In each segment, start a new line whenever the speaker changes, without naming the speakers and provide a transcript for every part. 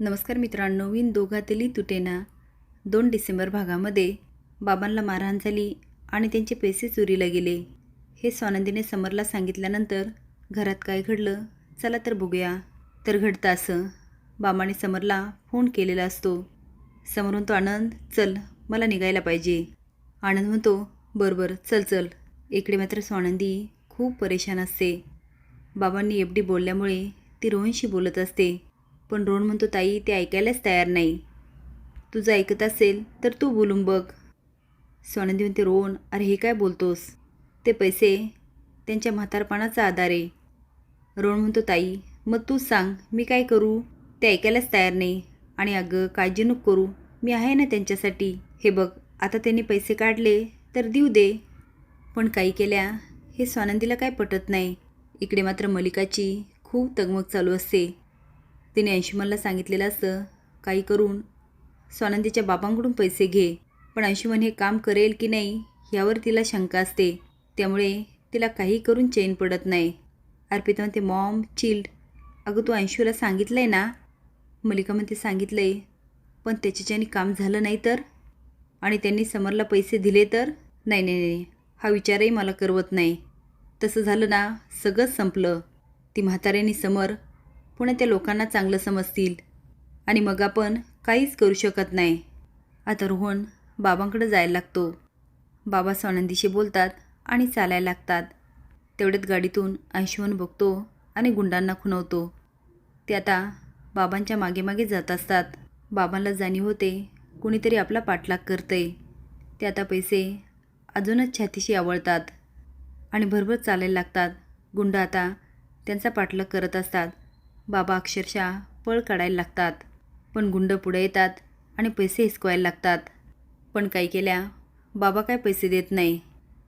नमस्कार मित्रांनो विन दोघातली तुटेना. दोन डिसेंबर भागामध्ये बाबांना मारहाण झाली आणि त्यांचे पैसे चोरीला गेले. हे स्वानंदीने समरला सांगितल्यानंतर घरात काय घडलं? चला तर बघूया. तर घडतं असं. बाबाने समरला फोन केलेला असतो. समोर म्हणतो आनंद चल मला निघायला पाहिजे. आनंद म्हणतो बरोबर चल चल. इकडे मात्र स्वानंदी खूप परेशान असते. बाबांनी एफ डी बोलल्यामुळे ती रोहनशी बोलत असते. पण रोहन म्हणतो ताई ते ऐकायलाच तयार नाही. तुझं ऐकत असेल तर तू बोलून बघ. स्वानंदी म्हणते रोहन अरे हे काय बोलतोस? ते पैसे त्यांच्या म्हातारपणाचा आधार आहे. रोहन म्हणतो ताई मग तूच सांग मी काय करू? ते ऐकायलाच तयार नाही. आणि अगं काळजी नको करू. मी आहे ना त्यांच्यासाठी. हे बघ आता त्यांनी पैसे काढले तर देऊ दे. पण काही केल्या हे स्वानंदीला काय पटत नाही. इकडे मात्र मलिकाची खूप तगमग चालू असते. तिने अंशुमनला सांगितलेलं असतं काही करून स्वानंदीच्या बाबांकडून पैसे घे पण अंशुमन हे काम करेल की नाही यावर तिला शंका असते. त्यामुळे तिला काही करून चैन पडत नाही. अर्पिता म्हणते मॉम चिल्ड अगं तू अंशूला सांगितलं आहे ना? मलिका म्हणते सांगितलं आहे पण त्याच्याच्याने काम झालं नाही तर? आणि त्यांनी समरला पैसे दिले तर? नाही नाही नाही हा विचारही मला करवत नाही. तसं झालं ना सगळंच संपलं. ती म्हाताऱ्यानी समर पुन्हा त्या लोकांना चांगलं समजतील. आणि मग आपण काहीच करू शकत नाही. आता रोहन बाबांकडे जायला लागतो. बाबा स्वानंदीशी बोलतात आणि चालायला लागतात. तेवढ्यात गाडीतून अंशुमन बघतो आणि गुंडांना खुणवतो. ते आता बाबांच्या मागे मागे जात असतात. बाबांना जाणीव होते कुणीतरी आपला पाठलाग करतंय. ते आता पैसे अजूनच छातीशी आवळतात. आणि भरभर चालायला लागतात. गुंड आता त्यांचा पाठलाग करत असतात. बाबा अक्षरशः पळ काढायला लागतात. पण गुंड पुढे येतात आणि पैसे हिसकवायला लागतात. पण काही केल्या? बाबा काय पैसे देत नाही.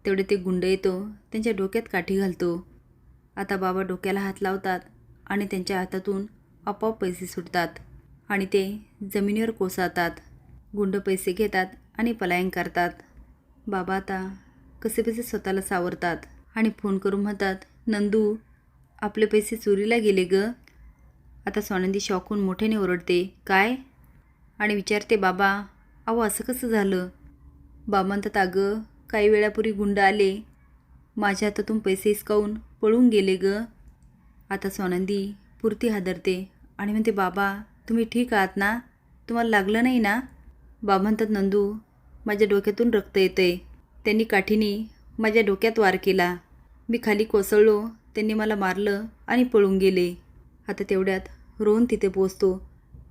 तेवढे ते गुंड येतो त्यांच्या डोक्यात काठी घालतो. आता बाबा डोक्याला हात लावतात आणि त्यांच्या हातातून आपोआप पैसे सुटतात आणि ते जमिनीवर कोसळतात. गुंड पैसे घेतात आणि पलायन करतात. बाबा आता कसे कसे स्वतःला सावरतात आणि फोन करून म्हणतात नंदू आपले पैसे चोरीला गेले ग. आता स्वानंदी शॉकून मोठ्याने ओरडते काय? आणि विचारते बाबा अहो असं कसं झालं? बाबा म्हणतात अगं काही वेळापूर्वी गुंड आले. माझ्या हातातून पैसे हिसकावून पळून गेले ग. आता स्वानंदी पुरती हादरते आणि म्हणते बाबा तुम्ही ठीक आहात ना? तुम्हाला लागलं नाही ना? बाबा म्हणतात नंदू माझ्या डोक्यातून रक्त येतं आहे त्यांनी काठीने माझ्या डोक्यात वार केला. मी खाली कोसळलो त्यांनी मला मारलं आणि पळून गेले. आता तेवढ्यात रोहन तिथे पोचतो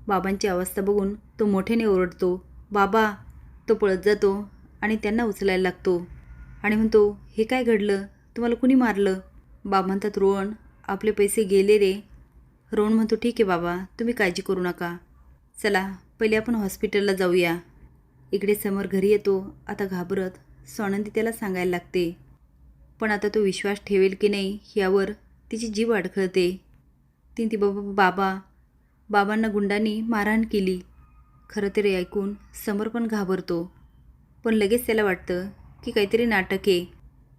बाबांची अवस्था बघून तो मोठ्याने ओरडतो. बाबा तो पळत जातो आणि त्यांना उचलायला लागतो. आणि म्हणतो हे काय घडलं? तुम्हाला कुणी मारलं? बाबा म्हणतात रोहन आपले पैसे गेले रे. रोहन म्हणतो ठीक आहे बाबा तुम्ही काळजी करू नका. चला पहिले आपण हॉस्पिटलला जाऊया. इकडे समोर घरी येतो. आता घाबरत स्वानंदी त्याला सांगायला लागते. पण आता तो विश्वास ठेवेल की नाही यावर तिची जीव अडखळते. ती ती बाबा बाबा. बाबांना गुंडांनी मारहाण केली. खरं तर ऐकून समर पण घाबरतो. पण लगेच त्याला वाटतं की काहीतरी नाटक आहे.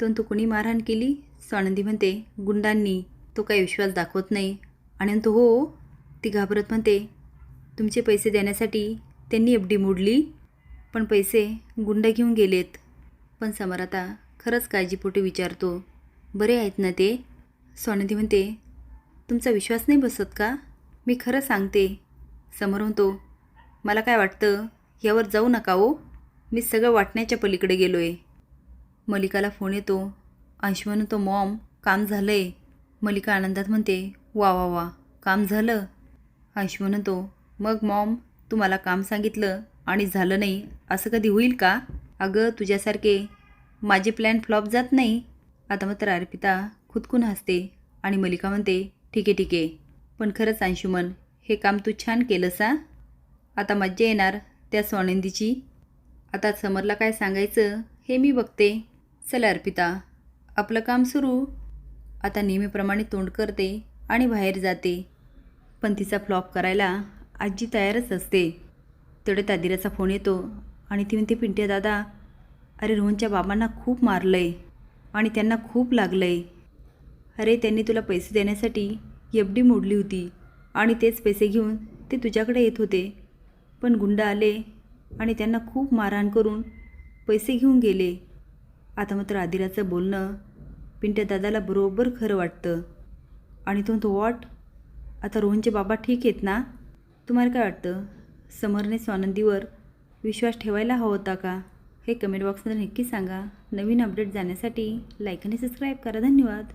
पण तो कुणी मारहाण केली? स्वानंदी म्हणते गुंडांनी. तो काही विश्वास दाखवत नाही. आणि तो हो ती घाबरत म्हणते तुमचे पैसे देण्यासाठी त्यांनी एफ डी मोडली? पण पैसे गुंड घेऊन गेलेत. पण समर आता खरंच काळजीपोटी विचारतो बरे आहेत ना ते? स्वानंदी म्हणते तुमचा विश्वास नाही बसत का? मी खरं सांगते. समोर म्हणतो मला काय वाटतं? यावर जाऊ नका ओ मी सगळं वाटण्याच्या पलीकडे गेलो आहे मलिकाला फोन येतो. अंश म्हणतो मॉम काम झालं आहे मलिका आनंदात म्हणते वा वा वा काम झालं. अंश म्हणतो मग मॉम तू मला काम सांगितलं आणि झालं नाही असं कधी होईल का? अगं तुझ्यासारखे माझे प्लॅन फ्लॉप जात नाही. आता मात्र अर्पिता खुदकून हसते आणि मलिका म्हणते ठीक आहे ठीक आहे. पण खरंच अंशुमन हे काम तू छान केलंस हा? आता मज्जा येणार त्या स्वानंदीची. आता समरला काय सांगायचं हे मी बघते. चला अर्पिता. आपलं काम सुरू. आता नेहमीप्रमाणे तोंड करते आणि बाहेर जाते. पण तिचा फ्लॉप करायला आजी तयारच असते. तेवढ्यात तादिराचा फोन येतो आणि ती म्हणते पिंट्या दादा अरे रोहनच्या बाबांना खूप मारलं आहे आणि त्यांना खूप लागलं आहे अरे त्यांनी तुला पैसे देण्यासाठी एफ डी मोडली होती आणि तेच पैसे घेऊन ते तुझ्याकडे येत होते. पण गुंड आले आणि त्यांना खूप मारहाण करून पैसे घेऊन गेले. आता मात्र आदिराचं बोलणं पिंट्या दादाला बरोबर खरं वाटतं. आणि तो तो वॉट? आता रोहनचे बाबा ठीक आहेत ना? तुम्हाला काय वाटतं? समरने स्वानंदीवर विश्वास ठेवायला हवा होता का? हे कमेंट बॉक्समध्ये नक्की सांगा. नवीन अपडेट जाण्यासाठी लाईक आणि सबस्क्राईब करा. धन्यवाद.